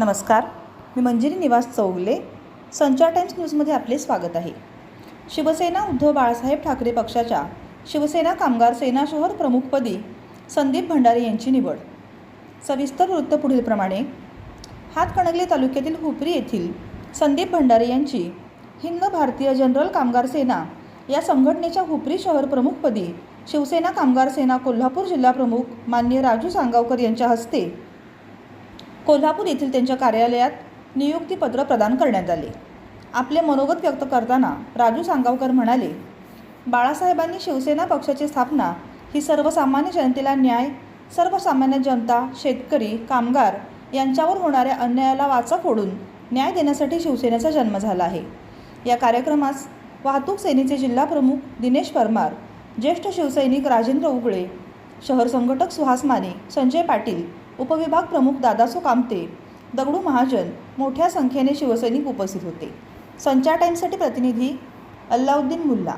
नमस्कार. मी मंजिरी निवास चौगले. संचार टाइम्स न्यूजमध्ये आपले स्वागत आहे. शिवसेना उद्धव बाळासाहेब ठाकरे पक्षाच्या शिवसेना कामगार सेना शहर प्रमुखपदी संदीप भंडारे यांची निवड. सविस्तर वृत्त पुढीलप्रमाणे हातकणंगले तालुक्यातील हुपरी येथील संदीप भंडारे यांची हिंद भारतीय जनरल कामगार सेना या संघटनेच्या हुपरी शहर प्रमुखपदी शिवसेना कामगार सेना कोल्हापूर जिल्हा प्रमुख मान्य राजू सांगावकर यांच्या हस्ते कोल्हापूर येथील त्यांच्या कार्यालयात नियुक्तीपत्र प्रदान करण्यात आले. आपले मनोगत व्यक्त करताना राजू सांगावकर म्हणाले बाळासाहेबांनी शिवसेना पक्षाची स्थापना ही सर्वसामान्य जनतेला न्याय सर्वसामान्य जनता शेतकरी कामगार यांच्यावर होणाऱ्या अन्यायाला वाचा फोडून न्याय देण्यासाठी शिवसेनेचा जन्म झाला आहे. या कार्यक्रमास वाहतूक सेनेचे जिल्हाप्रमुख दिनेश परमार ज्येष्ठ शिवसैनिक राजेंद्र उगळे शहर संघटक सुहास माने संजय पाटील उपविभाग प्रमुख दादासो कामते दगडू महाजन मोठ्या संख्येने शिवसैनिक उपस्थित होते. संचार टाईमसाठी प्रतिनिधी अल्लाउद्दीन मुल्ला.